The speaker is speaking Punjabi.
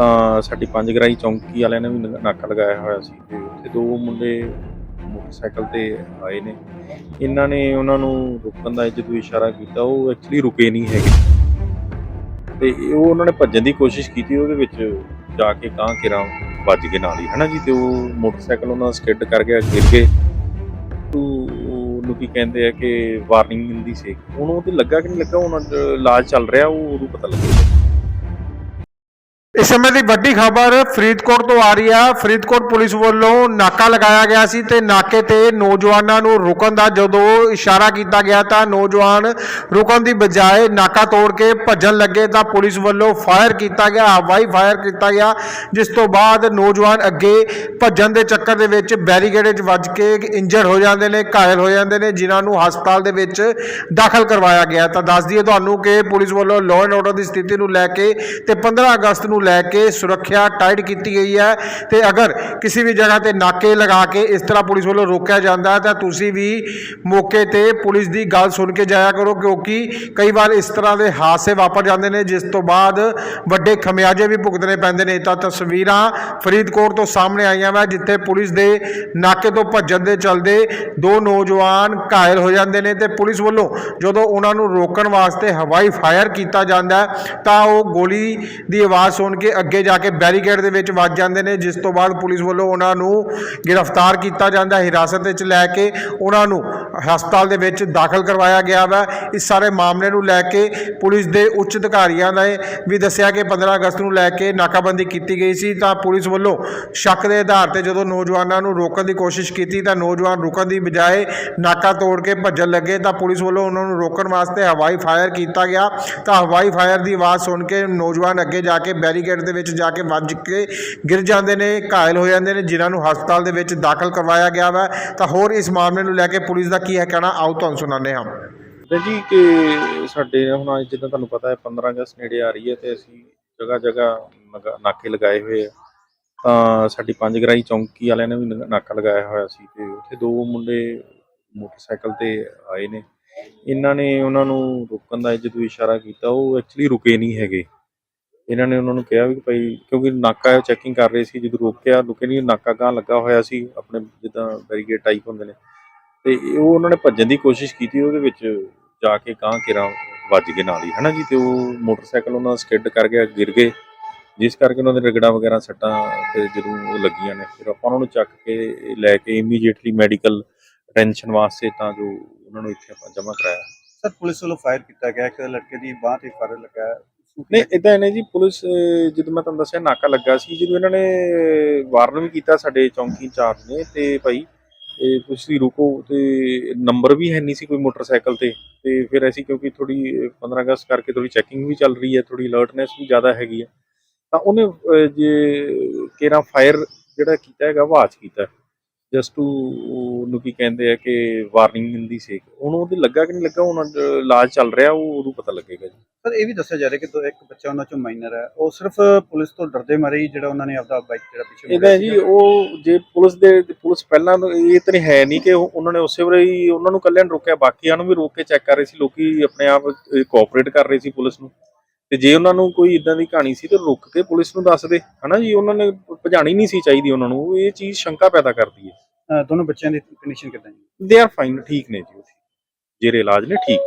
ਤਾਂ ਸਾਡੀ ਪੰਜ ਗਰਾਈ ਚੌਂਕੀ ਵਾਲਿਆਂ ਨੇ ਵੀ ਨ- ਨਾਕਾ ਲਗਾਇਆ ਹੋਇਆ ਸੀ ਤੇ ਉੱਥੇ ਦੋ ਮੁੰਡੇ ਮੋਟਰਸਾਈਕਲ ਤੇ ਆਏ ਨੇ। ਇਹਨਾਂ ਨੇ ਉਹਨਾਂ ਨੂੰ ਰੁਕਣ ਦਾ ਜਦੋਂ ਇਸ਼ਾਰਾ ਕੀਤਾ, ਉਹ ਐਕਚੁਅਲੀ ਰੁਕੇ ਨਹੀਂ ਹੈਗੇ। ਤੇ ਉਹ ਉਹਨਾਂ ਨੇ ਭੱਜਣ ਦੀ ਕੋਸ਼ਿਸ਼ ਕੀਤੀ, ਉਹਦੇ ਵਿੱਚ ਜਾ ਕੇ ਕਾਂ ਕਿਰਾਂ ਵੱਜ ਗਏ ਨਾਲ ਹੀ, ਹਨਾ ਜੀ? ਤੇ ਉਹ ਮੋਟਰਸਾਈਕਲ ਉਹਨਾਂ ਦਾ ਸਕਿੱਡ ਕਰ ਗਿਆ, ਗਿਰ ਗਏ। ਉਹਨੂੰ ਕੀ ਕਹਿੰਦੇ ਆ ਕਿ ਵਾਰਨਿੰਗ ਮਿਲਦੀ ਸੀ। ਉਹਨੂੰ ਉਹਦੇ ਲੱਗਾ ਕਿ ਨਹੀਂ ਲੱਗਾ ਉਹਨਾਂ ਦਾ ਇਲਾਜ ਚੱਲ ਰਿਹਾ, ਉਹ ਉਹਨੂੰ ਪਤਾ ਲੱਗੇਗਾ। ਇਸ ਸਮੇਂ ਦੀ ਵੱਡੀ ਖਬਰ ਫਰੀਦਕੋਟ ਤੋਂ ਆ ਰਹੀ ਹੈ ਫਰੀਦਕੋਟ ਪੁਲਿਸ ਵੱਲੋਂ ਨਾਕਾ ਲਗਾਇਆ ਗਿਆ ਸੀ ਤੇ ਨਾਕੇ ਤੇ ਨੌਜਵਾਨਾਂ ਨੂੰ ਰੁਕਣ ਦਾ ਜਦੋਂ ਇਸ਼ਾਰਾ ਕੀਤਾ ਗਿਆ ਤਾਂ ਨੌਜਵਾਨ ਰੁਕਣ ਦੀ ਬਜਾਏ ਨਾਕਾ ਤੋੜ ਕੇ ਭੱਜਣ ਲੱਗੇ ਤਾਂ ਪੁਲਿਸ ਵੱਲੋਂ ਫਾਇਰ ਕੀਤਾ ਗਿਆ, ਹਵਾਈ ਫਾਇਰ ਕੀਤਾ ਗਿਆ, ਜਿਸ ਤੋਂ ਬਾਅਦ ਨੌਜਵਾਨ ਅੱਗੇ ਭੱਜਣ ਦੇ ਚੱਕਰ ਦੇ ਵਿੱਚ ਬੈਰੀਕੇਡ 'ਚ ਵੱਜ ਕੇ ਇੰਜਰ ਹੋ ਜਾਂਦੇ ਨੇ, ਘਾਇਲ ਹੋ ਜਾਂਦੇ ਨੇ, ਜਿਨ੍ਹਾਂ ਨੂੰ ਹਸਪਤਾਲ ਦੇ ਵਿੱਚ ਦਾਖਲ ਕਰਵਾਇਆ ਗਿਆ। ਤਾਂ ਦੱਸ ਦਈਏ ਤੁਹਾਨੂੰ ਕਿ ਪੁਲਿਸ ਵੱਲੋਂ ਲਾਅ ਐਂਡ ਆਰਡਰ ਦੀ ਸਥਿਤੀ ਨੂੰ ਲੈ ਕੇ ਤੇ 15 ਅਗਸਤ ਨੂੰ ਲੈ ਕੇ ਸੁਰੱਖਿਆ ਟਾਈਟ ਕੀਤੀ ਗਈ ਹੈ ਤੇ ਅਗਰ ਕਿਸੇ ਵੀ ਜਗ੍ਹਾ ਤੇ ਨਾਕੇ ਲਗਾ ਕੇ ਇਸ ਤਰ੍ਹਾਂ ਪੁਲਿਸ ਵੱਲੋਂ ਰੋਕਿਆ ਜਾਂਦਾ ਹੈ, ਤਾਂ ਤੁਸੀਂ ਵੀ ਮੌਕੇ ਤੇ ਪੁਲਿਸ ਦੀ ਗੱਲ ਸੁਣ ਕੇ ਜਾਇਆ ਕਰੋ, ਕਿਉਂਕਿ ਕਈ ਵਾਰ ਇਸ ਤਰ੍ਹਾਂ ਦੇ ਹਾਦਸੇ ਵਾਪਰ ਜਾਂਦੇ ਨੇ, ਜਿਸ ਤੋਂ ਬਾਅਦ ਵੱਡੇ ਖਮਿਆਜੇ ਵੀ ਭੁਗਤਣੇ ਪੈਂਦੇ ਨੇ। ਤਾਂ ਤਸਵੀਰਾਂ ਫਰੀਦਕੋਟ ਤੋਂ ਸਾਹਮਣੇ ਆਈਆਂ ਵਾ, ਜਿੱਥੇ ਪੁਲਿਸ ਦੇ ਨਾਕੇ ਤੋਂ ਭੱਜਣ ਦੇ ਚਲਦੇ ਦੋ ਨੌਜਵਾਨ ਘਾਇਲ ਹੋ ਜਾਂਦੇ ਨੇ ਤੇ ਪੁਲਿਸ ਵੱਲੋਂ ਜਦੋਂ ਉਹਨਾਂ ਨੂੰ ਰੋਕਣ ਵਾਸਤੇ ਹਵਾਈ ਫਾਇਰ ਕੀਤਾ ਜਾਂਦਾ ਤਾਂ ਉਹ ਗੋਲੀ ਦੀ ਆਵਾਜ਼ ਸੁਣ ਕੇ ਅੱਗੇ ਜਾ ਕੇ ਬੈਰੀਕੇਡ ਦੇ ਵਿੱਚ ਵੱਜ ਜਾਂਦੇ ਨੇ, ਜਿਸ ਤੋਂ ਬਾਅਦ ਪੁਲਿਸ ਵੱਲੋਂ ਉਹਨਾਂ ਨੂੰ ਗ੍ਰਿਫਤਾਰ ਕੀਤਾ ਜਾਂਦਾ ਹਿਰਾਸਤ ਵਿੱਚ ਲੈ ਕੇ ਉਹਨਾਂ ਨੂੰ ਹਸਪਤਾਲ ਦੇ ਵਿੱਚ ਦਾਖਲ ਕਰਵਾਇਆ ਗਿਆ ਵਾ। ਇਸ ਸਾਰੇ ਮਾਮਲੇ ਨੂੰ ਲੈ ਕੇ ਪੁਲਿਸ ਦੇ ਉੱਚ ਅਧਿਕਾਰੀਆਂ ਨੇ ਵੀ ਦੱਸਿਆ ਕਿ 15 ਅਗਸਤ ਨੂੰ ਲੈ ਕੇ ਨਾਕਾਬੰਦੀ ਕੀਤੀ ਗਈ ਸੀ। ਤਾਂ ਪੁਲਿਸ ਵੱਲੋਂ ਸ਼ੱਕ ਦੇ ਆਧਾਰ ਤੇ ਜਦੋਂ ਨੌਜਵਾਨਾਂ ਨੂੰ ਰੋਕਣ ਦੀ ਕੋਸ਼ਿਸ਼ ਕੀਤੀ, ਤਾਂ ਨੌਜਵਾਨ ਰੁਕਣ ਦੀ ਬਜਾਏ ਨਾਕਾ ਤੋੜ ਕੇ ਭੱਜਣ ਲੱਗੇ। ਤਾਂ ਪੁਲਿਸ ਵੱਲੋਂ ਉਹਨਾਂ ਨੂੰ ਰੋਕਣ ਵਾਸਤੇ ਹਵਾਈ ਫਾਇਰ ਕੀਤਾ ਗਿਆ। ਤਾਂ ਹਵਾਈ ਫਾਇਰ ਦੀ ਆਵਾਜ਼ ਸੁਣ ਕੇ ਨੌਜਵਾਨ ਅੱਗੇ ਜਾ ਕੇ ਬੈਰੀਕੇਡ ਦੇ ਵਿੱਚ ਜਾ ਕੇ ਵੱਜ ਕੇ ਗਿਰ ਜਾਂਦੇ ਨੇ, ਘਾਇਲ ਹੋ ਜਾਂਦੇ ਨੇ, ਜਿਨ੍ਹਾਂ ਨੂੰ ਹਸਪਤਾਲ ਦੇ ਵਿੱਚ ਦਾਖਲ ਕਰਵਾਇਆ ਗਿਆ ਵਾ। ਤਾਂ ਹੋਰ ਇਸ ਮਾਮਲੇ ਨੂੰ ਲੈ ਕੇ ਪੁਲਿਸ ਦਾ ਕੀ ਹੈ ਕਹਿਣਾ? ਆਓ ਤੁਹਾਨੂੰ ਸੁਣਾਉਂਦੇ ਹਾਂ। ਤੇ ਜੀ, ਕਿ ਸਾਡੇ ਹੁਣ ਅੱਜ ਜਿੱਦਾਂ ਤੁਹਾਨੂੰ ਪਤਾ ਹੈ 15 ਅਗਸਤ ਨੇੜੇ ਆ ਰਹੀ ਹੈ ਤੇ ਅਸੀਂ ਜਗ੍ਹਾ ਜਗ੍ਹਾ ਨਾਕੇ ਲਗਾਏ ਹੋਏ ਆ। ਤਾਂ ਸਾਡੀ ਪੰਜ ਗਰਾਈ ਚੌਂਕੀ ਵਾਲਿਆਂ ਨੇ ਵੀ ਨਾਕਾ ਲਗਾਇਆ ਹੋਇਆ ਸੀ ਤੇ ਉੱਥੇ ਦੋ ਮੁੰਡੇ ਮੋਟਰਸਾਈਕਲ ਤੇ ਆਏ ਨੇ। ਇਹਨਾਂ ਨੇ ਉਹਨਾਂ ਨੂੰ ਰੁਕਣ ਦਾ ਜਦੋਂ ਇਸ਼ਾਰਾ ਕੀਤਾ, ਉਹ ਐਕਚੁਅਲੀ ਰੁਕੇ ਨਹੀਂ ਹੈਗੇ। ਇਹਨਾਂ ਨੇ ਉਹਨਾਂ ਨੂੰ ਕਿਹਾ ਵੀ ਭਾਈ, ਕਿਉਂਕਿ ਨਾਕਾ ਚੈਕਿੰਗ ਕਰ ਰਹੇ ਸੀ, ਜਦੋਂ ਰੋਕਿਆ, ਰੁਕੇ ਨਹੀਂ, ਨਾਕਾ ਗਾਂ ਲੱਗਾ ਹੋਇਆ ਸੀ, ਆਪਣੇ ਜਿੱਦਾਂ ਬੈਰੀਕੇਡ ਟਾਈਪ ਹੁੰਦੇ ਨੇ। ਤੇ ਉਹ ਉਹਨਾਂ ਨੇ ਭੱਜਣ ਦੀ ਕੋਸ਼ਿਸ਼ ਕੀਤੀ ਉਹਦੇ ਵਿੱਚ ਜਾ ਕੇ ਕਾਂ ਕਿਰਾਂ ਵੱਜ ਗਏ ਨਾਲ ਹੀ। ਹਨਾ ਜੀ? ਤੇ ਉਹ ਮੋਟਰਸਾਈਕਲ ਉਹਨਾਂ ਦਾ ਸਕਿੱਡ ਕਰ ਗਿਆ ਗਿਰ ਗਏ। ਜਿਸ ਕਰਕੇ ਉਹਨਾਂ ਦੇ ਰਗੜਾ ਵਗੈਰਾ ਸੱਟਾਂ ਤੇ ਜਦੋਂ ਉਹ ਲੱਗੀਆਂ ਨੇ ਫਿਰ ਆਪਾਂ ਉਹਨਾਂ ਨੂੰ ਚੱਕ ਕੇ ਲੈ ਕੇ ਇਮੀਡੀਏਟਲੀ ਮੈਡੀਕਲ ਅਟੈਂਸ਼ਨ ਵਾਸਤੇ ਤਾਂ ਜੋ ਉਹਨਾਂ ਨੂੰ ਇੱਥੇ ਆਪਾਂ ਜਮ੍ਹਾਂ ਕਰਾਇਆ। ਸਰ ਪੁਲਿਸ ਵੱਲੋਂ ਫਾਇਰ ਕੀਤਾ ਗਿਆ ਇੱਕ ਲੜਕੇ ਦੀ ਬਾਹ ਤੇ ਫਾਇਰ ਲੱਗਾ। ਨਹੀਂ ਇਦਾਂ ਨੇ ਜੀ ਪੁਲਿਸ ਜਦੋਂ ਮੈਂ ਤੁਹਾਨੂੰ ਦੱਸਿਆ ਨਾਕਾ ਲੱਗਾ ਸੀ। ਜਦੋਂ ਇਹਨਾਂ ਨੇ ਵਾਰਨ ਵੀ ਕੀਤਾ ਸਾਡੇ ਚੌਂਕੀ ਇੰਚਾਰਜ ਨੇ ਤੇ ਭਾਈ ਇਹ ਤੁਸੀਂ ਰੁਕੋ ਤੇ ਨੰਬਰ ਵੀ ਹੈ ਨਹੀਂ ਸੀ ਕੋਈ ਮੋਟਰਸਾਈਕਲ ਤੇ ਤੇ ਫਿਰ ਅਸੀਂ ਕਿਉਂਕਿ ਥੋੜੀ 15 ਅਗਸਤ ਕਰਕੇ ਥੋੜੀ ਚੈਕਿੰਗ ਵੀ ਚੱਲ ਰਹੀ ਹੈ ਥੋੜੀ ਅਲਰਟਨੈਸ ਵੀ ਜ਼ਿਆਦਾ ਹੈਗੀ ਹੈ। ਤਾਂ ਉਹਨੇ ਜੇ ਕੇਰਾ ਫਾਇਰ ਜਿਹੜਾ ਕੀਤਾ ਹੈਗਾ, ਆਵਾਜ਼ ਕੀਤਾ। ਜਸਟ ਟੂ ਉਹਨੂੰ ਕੀ ਕਹਿੰਦੇ ਆ ਕਿ ਵਾਰਨਿੰਗ ਦਿੰਦੀ ਸੀ। ਉਹਨੂੰ ਉਹਦੇ ਲੱਗਾ ਕਿ ਨਹੀਂ ਲੱਗਾ, ਹੁਣ ਇਲਾਜ ਚੱਲ ਰਿਹਾ, ਉਹ ਉਹਨੂੰ ਪਤਾ ਲੱਗੇਗਾ ਜੀ। ਸਰ ਇਹ ਵੀ ਦੱਸਿਆ ਜਾ ਰਿਹਾ ਕਿ ਦੋ- ਇੱਕ ਬੱਚਾ ਉਹਨਾਂ ਚੋਂ ਮਾਈਨਰ ਹੈ। ਉਹ ਸਿਰਫ ਪੁਲਿਸ ਤੋਂ ਡਰਦੇ ਮਾਰੇ ਹੀ ਜਿਹੜਾ ਉਹਨਾਂ ਨੇ ਆਪਦਾ ਬਾਈਕ ਜਿਹੜਾ ਪਿੱਛੇ ਇਹਦਾ ਜੀ ਉਹ ਜੇ ਪੁਲਿਸ ਦੇ ਪੁਲਿਸ ਪਹਿਲਾਂ ਤੋਂ ਇਹ ਤਾਂ ਨਹੀਂ ਹੈ ਨਹੀਂ ਕਿ ਉਹ- ਉਹਨਾਂ ਨੇ ਉਸੇ ਵੇਲੇ ਹੀ ਉਹਨਾਂ ਨੂੰ ਕੱਲਿਆਂ ਨੂੰ ਰੋਕਿਆ ਬਾਕੀਆਂ ਨੂੰ ਵੀ ਰੋਕ ਕੇ ਚੈੱਕ ਕਰ ਰਹੇ ਸੀ। ਲੋਕੀ ਆਪਣੇ ਆਪ ਕੋਆਪਰੇਟ ਕਰ ਰਹੇ ਸੀ ਪੁਲਿਸ ਨੂੰ। ਤੇ ਜੇ ਉਹਨਾਂ ਨੂੰ ਕੋਈ ਇਦਾਂ ਦੀ ਕਹਾਣੀ ਸੀ ਤੇ ਰੁਕ ਕੇ ਪੁਲਿਸ ਨੂੰ ਦੱਸਦੇ ਹਨਾ ਜੀ ਉਹਨਾਂ ਨੇ ਭਜਾਣੀ ਨਹੀਂ ਸੀ ਚਾਹੀਦੀ ਉਹਨਾਂ ਨੂੰ। ਇਹ ਚੀਜ਼ ਸ਼ੰਕਾ ਪੈਦਾ ਕਰਦੀ ਹੈ। ਅਹ ਦੋਨੋਂ ਬੱਚਿਆਂ ਦੀ ਕੰਡੀਸ਼ਨ ਕਿਦਾਂ ਹੈ ਦੇ ਆਰ ਫਾਈਨ ਠੀਕ ਨੇ ਜੀ। ਉਹ। ਜਿਹੜੇ ਇਲਾਜ ਨੇ ਠੀਕ।